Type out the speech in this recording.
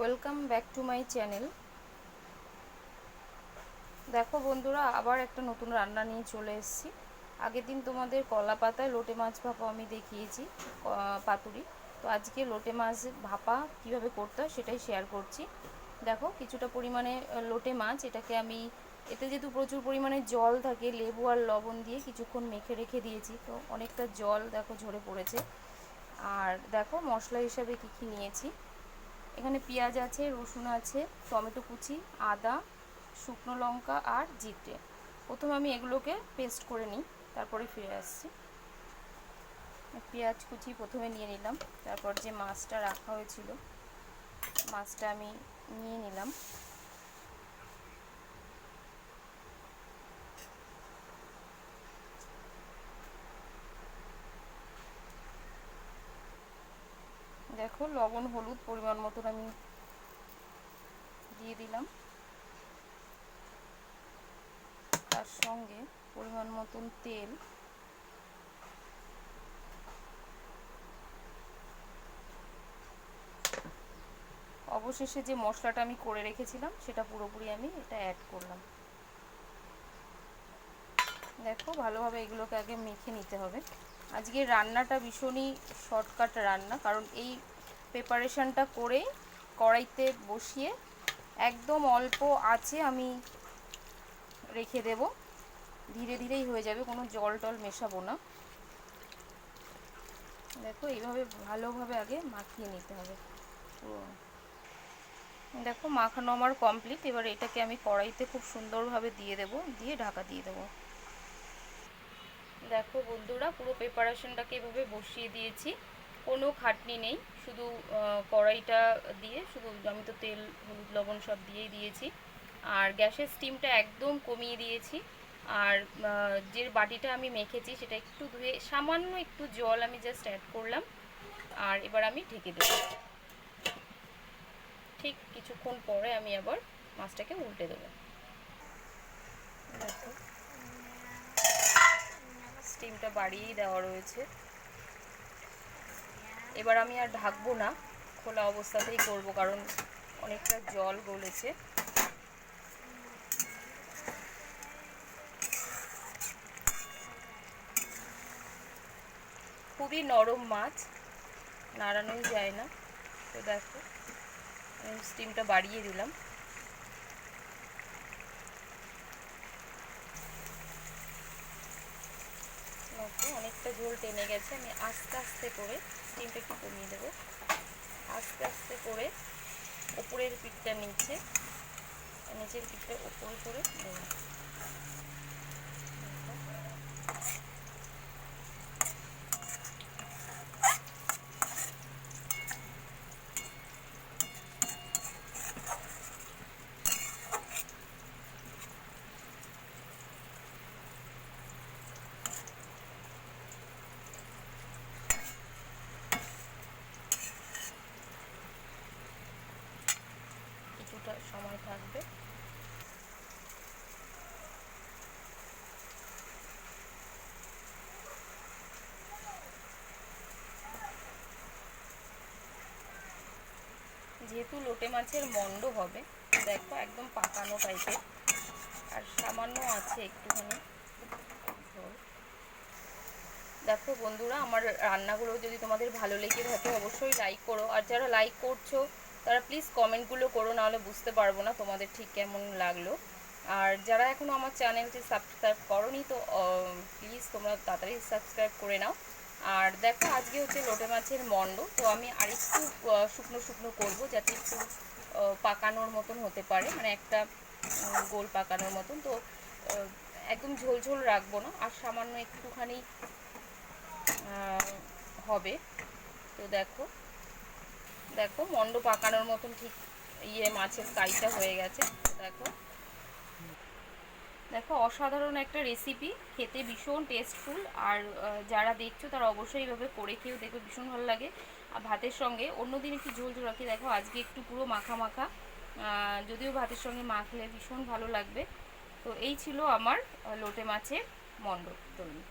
Welcome back to my channel. দেখো বন্ধুরা, আবার একটা নতুন রান্না নিয়ে চলে এসেছি। আগের দিন তোমাদের কলা পাতায় লোটে মাছ ভাপা আমি দেখিয়েছি পাতুরি। তো আজকে লোটে মাছ ভাপা কীভাবে করতে হয় সেটাই শেয়ার করছি। দেখো, কিছুটা পরিমাণে লোটে মাছ, এটাকে আমি, এতে যেহেতু প্রচুর পরিমাণে জল থাকে, লেবু আর লবণ দিয়ে কিছুক্ষণ মেখে রেখে দিয়েছি, তো অনেকটা জল, দেখো, ঝরে পড়েছে। আর দেখো, মশলা হিসাবে কী কী নিয়েছি। এখানে পেঁয়াজ আছে, রসুন আছে, টমেটো কুচি, আদা, শুকনো লঙ্কা আর জিরে। প্রথমে আমি এগুলোকে পেস্ট করে নিই, তারপরে ফিরে আসছি। পেঁয়াজ কুচি প্রথমে নিয়ে নিলাম, তারপর যে মাছটা রাখা হয়েছিল, মাছটা আমি নিয়ে নিলাম। দেখো, লবণ, হলুদ পরিমাণ মতন আমি দিয়ে দিলাম। তার সঙ্গে পরিমাণ মতন তেল। অবশেষে যে মশলাটা আমি করে রেখেছিলাম, সেটা পুরোপুরি আমি এটা অ্যাড করলাম। দেখো, ভালোভাবে এগুলোকে আগে মেখে নিতে হবে। আজকে রান্নাটা ভীষণই শর্টকাট রান্না, কারণ এই প্রিপারেশানটা করে কড়াইতে বসিয়ে একদম অল্প আছে আমি রেখে দেব। ধীরে ধীরেই হয়ে যাবে, কোনো জল টল মেশাবো না। দেখো, এইভাবে ভালোভাবে আগে মাখিয়ে নিতে হবে। দেখো, মাখানো আমার কমপ্লিট এবার এটাকে আমি কড়াইতে খুব সুন্দরভাবে দিয়ে দেব, দিয়ে ঢাকা দিয়ে দেবো। দেখো বন্ধুরা, পুরো প্রিপারেশনটাকে এভাবে বসিয়ে দিয়েছি। কোনো খাটনি নেই, শুধু কড়াইটা দিয়ে, শুধু আমি তো তেল, হলুদ, লবণ সব দিয়েই দিয়েছি। আর গ্যাসের স্টিমটা একদম কমিয়ে দিয়েছি। আর যে বাটিটা আমি মেখেছি, সেটা একটু ধুয়ে, সামান্য একটু জল আমি জাস্ট অ্যাড করলাম। আর এবার আমি ঢেকে দেব। ঠিক কিছুক্ষণ পরে আমি আবার মাছটাকে উল্টে দেবো। দেখো। স্টিমটা বাড়িয়েই দেওয়া রয়েছে। এবার আমি আর ঢাকবো না, খোলা অবস্থাতেই করব, কারণ অনেকটা জল গলেছে। খুবই নরম মাছ, নাড়ানোই যায় না। তো দেখো স্টিমটা বাড়িয়ে দিলাম মতো অনেকটা ঝোল টেনে গেছে, আমি আস্তে আস্তে করে স্টিমটা একটু কমিয়ে দেবো। আস্তে আস্তে করে ওপরের পিঠটা নিচে, নিচের পিঠটা ওপরে করে দেবো কিছুটা সময় থাকবে। যেহেতু লোটে মাছের মন্ড হবে, দেখো একদম পাকানো টাইপের আর সামান্য আছে একটুখানি। দেখো বন্ধুরা, আমার রান্নাগুলো যদি তোমাদের ভালো লেগে থাকে, অবশ্যই লাইক করো। আর যারা লাইক করছ তারা প্লিজ কমেন্টগুলো করো, নাহলে বুঝতে পারব না তোমাদের ঠিক কেমন লাগল। আর যারা এখনও আমার চ্যানেলটি সাবস্ক্রাইব করনি তো প্লিজ তোমরা তাড়াতাড়ি সাবস্ক্রাইব করে নাও। আর দেখো, আজকে হচ্ছে লোটে মাছের মন্ড, তো আমি আরেকটু শুকনো শুকনো করব যাতে একটু পাকানোর মতন হতে পারে। মানে একটা গোল পাকানোর মতন। তো একদম ঝোল ঝোল রাখব না, আর সামান্য একটুখানি হবে। তো দেখো। দেখো, মন্ড পাকানোর মতন ঠিক ইয়ে মাছের কাইটা হয়ে গেছে, দেখো। দেখো, অসাধারণ একটা রেসিপি খেতে ভীষণ টেস্টফুল আর যারা দেখছ তারা অবশ্যই এইভাবে করে খেয়েও দেখবে, ভীষণ ভালো লাগে। আর ভাতের সঙ্গে অন্যদিন একটু ঝোল ঝোল রাখি, দেখো, আজকে একটু পুরো মাখা মাখা যদিও ভাতের সঙ্গে মাখলে ভীষণ ভালো লাগবে। তো এই ছিল আমার লোটে মাছের মন্ড তৈরি।